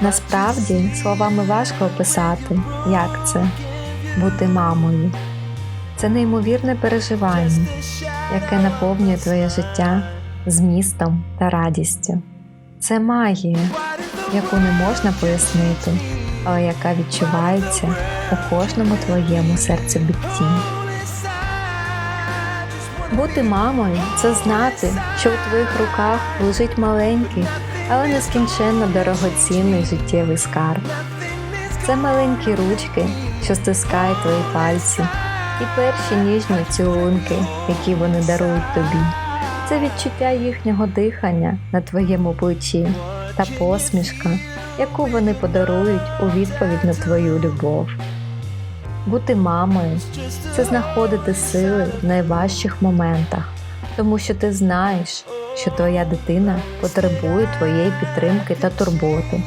Насправді словами важко описати, як це бути мамою. Це неймовірне переживання, яке наповнює твоє життя змістом та радістю. Це магія, яку не можна пояснити, але яка відчувається у кожному твоєму серцебитті. Бути мамою це знати, що у твоїх руках лежить маленький, але нескінченно дорогоцінний життєвий скарб. Це маленькі ручки, що стискають твої пальці, і перші ніжні цілунки, які вони дарують тобі. Це відчуття їхнього дихання на твоєму плечі та посмішка, яку вони подарують у відповідь на твою любов. Бути мамою це знаходити сили в найважчих моментах, тому що ти знаєш, що твоя дитина потребує твоєї підтримки та турботи.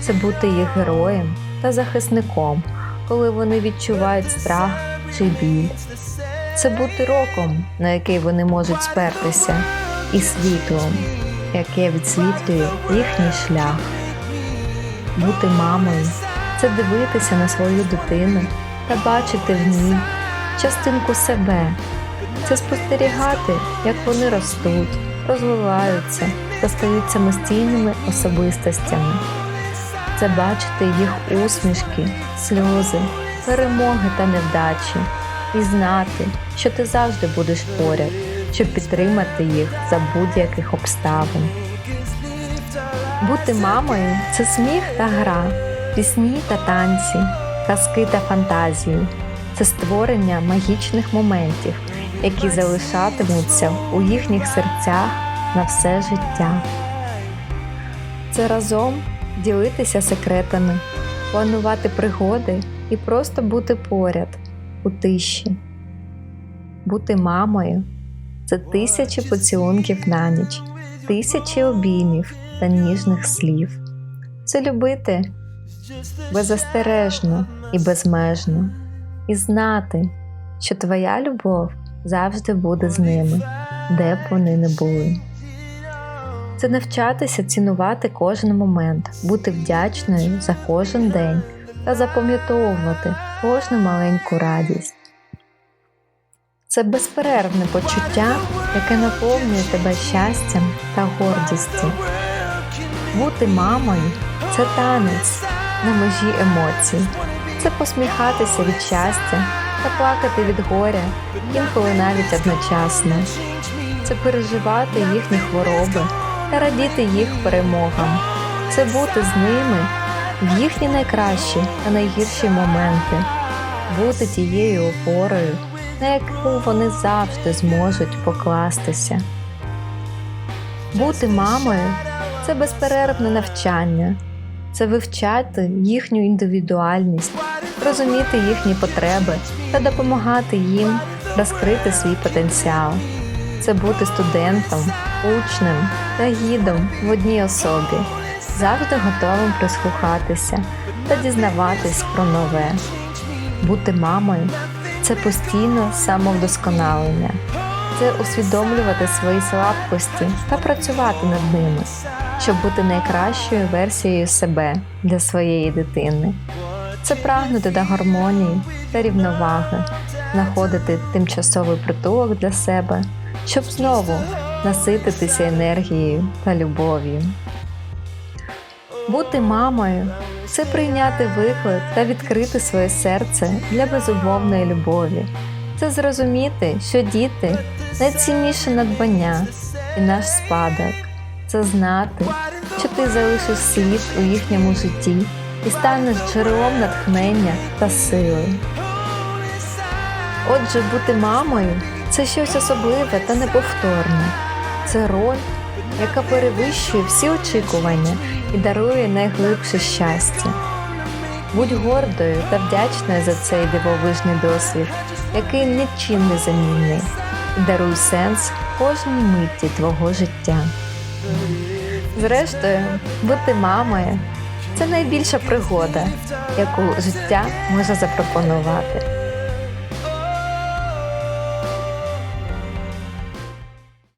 Це бути їх героєм та захисником, коли вони відчувають страх чи біль. Це бути роком, на який вони можуть спертися, і світлом, яке відсвітлює їхній шлях. Бути мамою це дивитися на свою дитину та бачити в ній частинку себе, це спостерігати, як вони ростуть, розвиваються та стають самостійними особистостями. Це бачити їх усмішки, сльози, перемоги та невдачі, і знати, що ти завжди будеш поряд, щоб підтримати їх за будь-яких обставин. Бути мамою це сміх та гра, пісні та танці, казки та фантазії, це створення магічних моментів, які залишатимуться у їхніх серцях на все життя. Це разом ділитися секретами, планувати пригоди і просто бути поряд у тиші. Бути мамою це тисячі поцілунків на ніч, тисячі обіймів та ніжних слів. Це любити беззастережно і безмежно, і знати, що твоя любов завжди буде з ними, де б вони не були. Це навчатися цінувати кожен момент, бути вдячною за кожен день та запам'ятовувати кожну маленьку радість. Це безперервне почуття, яке наповнює тебе щастям та гордістю. Бути мамою це танець на межі емоцій, це посміхатися від щастя та плакати від горя, інколи навіть одночасно, це переживати їхні хвороби та радіти їх перемогам, це бути з ними в їхні найкращі та найгірші моменти, бути тією опорою, на яку вони завжди зможуть покластися. Бути мамою це безперервне навчання, це вивчати їхню індивідуальність, розуміти їхні потреби та допомагати їм розкрити свій потенціал. Це бути студентом, учнем та гідом в одній особі, завжди готовим прислухатися та дізнаватись про нове. Бути мамою це постійно самовдосконалення, це усвідомлювати свої слабкості та працювати над ними, щоб бути найкращою версією себе для своєї дитини. Це прагнути до гармонії та рівноваги, знаходити тимчасовий притулок для себе, щоб знову насититися енергією та любов'ю. Бути мамою це прийняти виклик та відкрити своє серце для безумовної любові. Це зрозуміти, що діти найцінніше надбання і наш спадок. Це знати, що ти залишиш слід у їхньому житті і станеш джерелом натхнення та сили. Отже, бути мамою це щось особливе та неповторне. Це роль, яка перевищує всі очікування і дарує найглибше щастя. Будь гордою та вдячною за цей дивовижний досвід, який нічим не замінний, і даруй сенс кожній митті твого життя. Зрештою, бути мамою це найбільша пригода, яку життя може запропонувати.